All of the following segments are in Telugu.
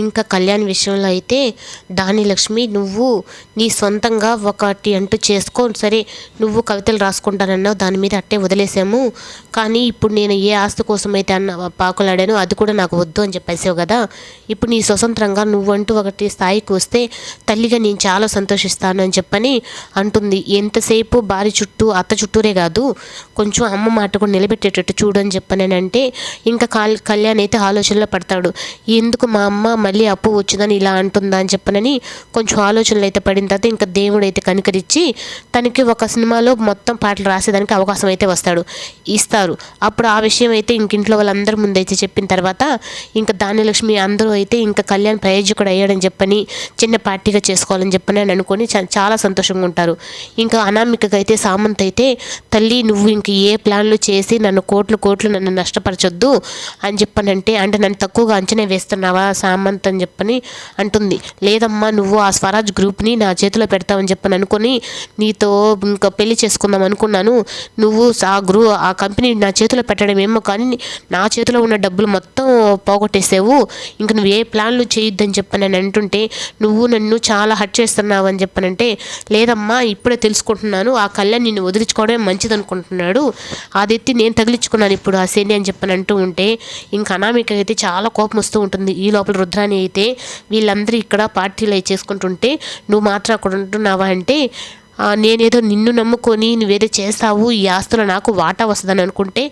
ఇంకా కళ్యాణ్ విషయంలో అయితే దాని లక్ష్మి నువ్వు నీ సొంతంగా ఒకటి అంటూ చేసుకో. సరే నువ్వు కవితలు రాసుకుంటానన్నావు దాని మీద అట్టే వదిలేసాము. కానీ ఇప్పుడు నేను ఏ ఆస్తి కోసం అయితే అన్న పాకులాడానో అది కూడా నాకు వద్దు అని చెప్పేసావు కదా. ఇప్పుడు నీ స్వతంత్రంగా నువ్వంటూ ఒకటి స్థాయికి వస్తే తల్లిగా నేను చాలా సంతోషిస్తాను అని చెప్పని అంటుంది. ఎంతసేపు భార్య చుట్టూ అత్త చుట్టూరే కాదు కొంచెం అమ్మ మాట కూడా నిలబెట్టేటట్టు చూడని అని చెప్పానంటే ఇంకా కళ్యాణ్ అయితే ఆలోచనలో పడతాడు. ఎందుకు మా అమ్మ మళ్ళీ అప్పు వచ్చిందని ఇలా అంటుందా అని చెప్పనని కొంచెం ఆలోచనలు అయితే పడిన తర్వాత ఇంకా దేవుడు అయితే కనికరించి తనకి ఒక సినిమాలో మొత్తం పాటలు రాసేదానికి అవకాశం అయితే వస్తాడు ఇస్తారు. అప్పుడు ఆ విషయం అయితే ఇంక ఇంట్లో వాళ్ళందరి ముందు అయితే చెప్పిన తర్వాత ఇంకా ధాన్యలక్ష్మి అందరూ అయితే ఇంకా కళ్యాణ్ ప్రయోజకుడు అయ్యాడని చెప్పని చిన్న పార్టీగా చేసుకోవాలని చెప్పని అని అనుకొని చాలా సంతోషంగా ఉంటారు. ఇంకా అనామికకైతే సామంత్ అయితే తల్లి నువ్వు ఇంక ఏ ప్లాన్లు చేసి నన్ను కోట్లు కోట్లు నన్ను నష్టపరచొద్దు అని చెప్పనంటే అంటే నన్ను తక్కువగా అంచనా వేస్తున్నావా సామంత్? అని చెప్పని అంటుంది. లేదమ్మా నువ్వు ఆ స్వరాజ్ గ్రూప్ని నా చేతిలో పెడతావని చెప్పని అనుకొని నీతో ఇంకా పెళ్ళి చేసుకుందాం అనుకున్నాను. నువ్వు ఆ గ్రూ ఆ కంపెనీ నా చేతిలో పెట్టడం ఏమో కానీ నా చేతిలో ఉన్న డబ్బులు మొత్తం పోగొట్టేసావు. ఇంక నువ్వు ఏ ప్లాన్లు చేయొద్దని చెప్పని అని అంటుంటే నువ్వు నన్ను చాలా హట్ చేస్తున్నావు అని చెప్పనంటే లేదమ్మా ఇప్పుడే తెలుసుకుంటున్నాను. ఆ కళ్యాణ్ నిన్ను వదిలించుకోవడమే మంచిది అనుకుంటున్నాడు. అది ఎత్తి నేను తగిలించుకున్నాను ఇప్పుడు ఆ శని అని చెప్పని అంటూ ఉంటే ఇంకా అనామిక అయితే చాలా కోపం వస్తూ ఉంటుంది. ఈ లోపల రాజధాని అయితే వీళ్ళందరూ ఇక్కడ పార్టీలు అవి చేసుకుంటుంటే నువ్వు మాత్రం అక్కడ ఉంటున్నావా? అంటే నేనేదో నిన్ను నమ్ముకొని నువ్వేదో చేస్తావు ఈ ఆస్తులు నాకు వాటా వస్తుందని అనుకుంటే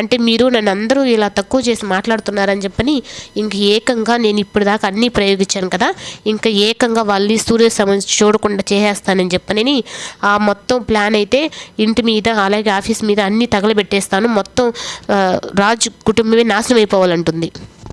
అంటే మీరు నన్ను అందరూ ఇలా తక్కువ చేసి మాట్లాడుతున్నారని చెప్పని ఇంక ఏకంగా నేను ఇప్పుడు దాకా అన్నీ ప్రయోగించాను కదా ఇంకా ఏకంగా వాళ్ళని సూర్య సమస్య చూడకుండా చేసేస్తానని చెప్పని ఆ మొత్తం ప్లాన్ అయితే ఇంటి మీద అలాగే ఆఫీస్ మీద అన్నీ తగలబెట్టేస్తాను. మొత్తం రాజు కుటుంబమే నాశనం అయిపోవాలంటుంది.